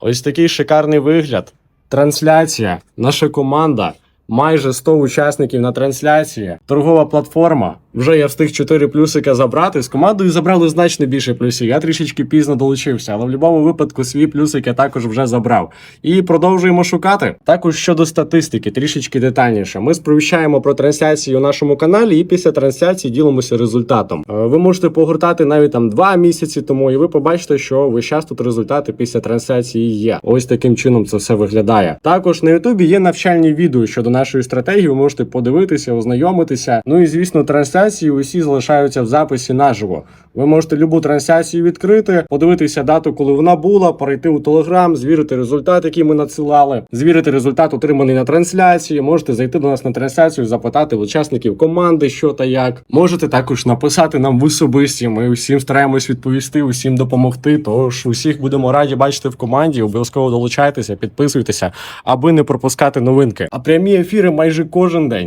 Ось такий шикарний вигляд. Трансляція, наша команда. Майже 100 учасників на трансляції. Торгова платформа. Вже я встиг 4 плюсика забрати. З командою забрали значно більше плюсів. Я трішечки пізно долучився, але в будь-якому випадку свій плюсик я також вже забрав. І продовжуємо шукати. Також щодо статистики, трішечки детальніше. Ми сповіщаємо про трансляції у нашому каналі, і після трансляції ділимося результатом. Е, Ви можете погортати навіть там 2 місяці тому, і ви побачите, що весь час тут результати після трансляції є. Ось таким чином це все виглядає. Також на Ютубі є навчальні відео щодо нашої стратегії. Ви можете подивитися, ознайомитися. Ну і звісно, трансляції усі залишаються в записі наживо. Ви можете любу трансляцію відкрити, подивитися дату, коли вона була, перейти у Телеграм, звірити результат, який ми надсилали, звірити результат, отриманий на трансляції. Можете зайти до нас на трансляцію, запитати учасників команди, що та як. Можете також написати нам в особисті. Ми всім стараємось відповісти, усім допомогти. Тож усіх будемо раді бачити в команді. Обов'язково долучайтеся, підписуйтеся, аби не пропускати новинки. А прямі ефіри майже кожен день.